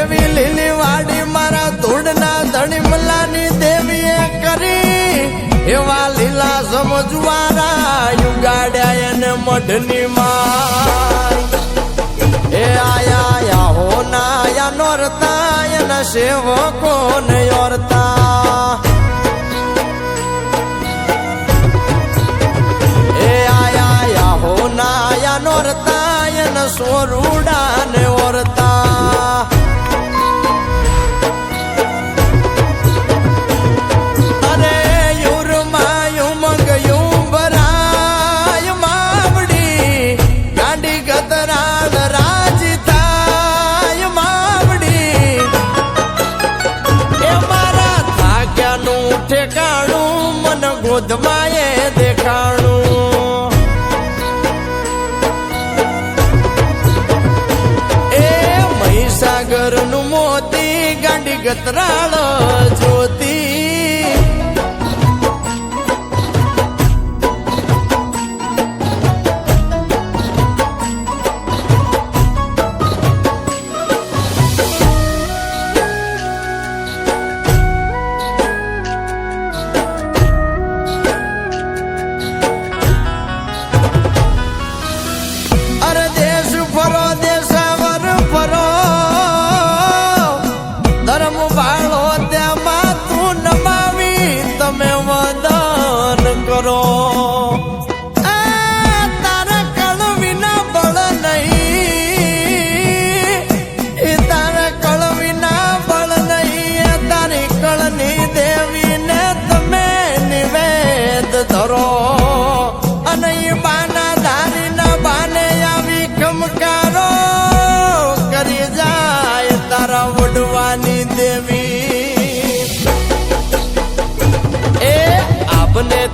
એવી લીલી વાડી મારા ધૂળના ધણીમલાની દેવીએ કરી. એવા લીલા સમજવારા યુગાડ્યા એને મઢની માં એ આયા યા હો નાયા નોરતા, એના સેવકો ને યોરતા એ આયા યા હો નાયા નોરતા, એના સોરુડા ને ઓરતા. મન ગોધમાએ દેખાણું. એ મહીસાગરનું મોતી ગાંડી ગતરાળ જ્યોતિ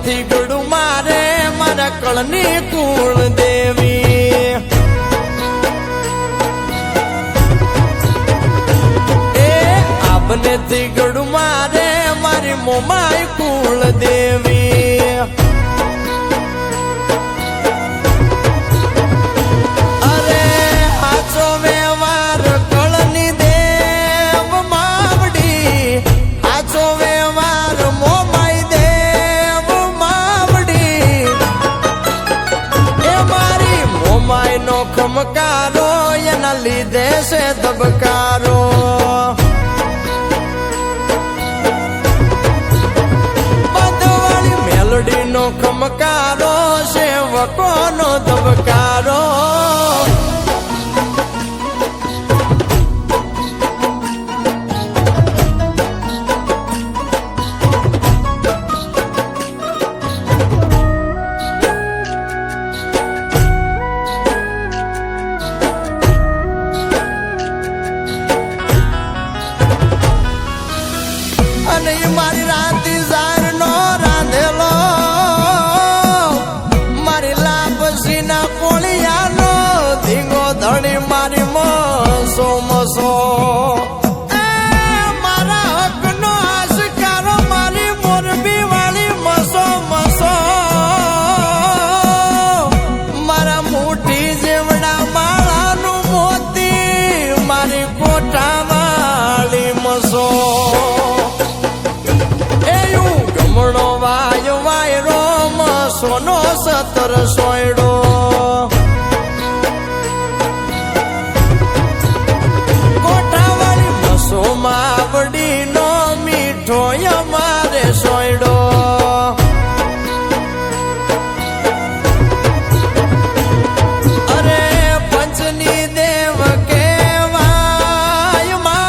આપને થી ગળું મારે, મારા કળની કુળ દેવી. એ આપને થી ગળું મારે, મારી મોમાય કુળ દેવી. મોમાઈ એના લીધે છે ધબકારો. બધવાળી મેલડી નો ખમકારો સેવકો નો ધબકારો સોનો સતર સોયડો.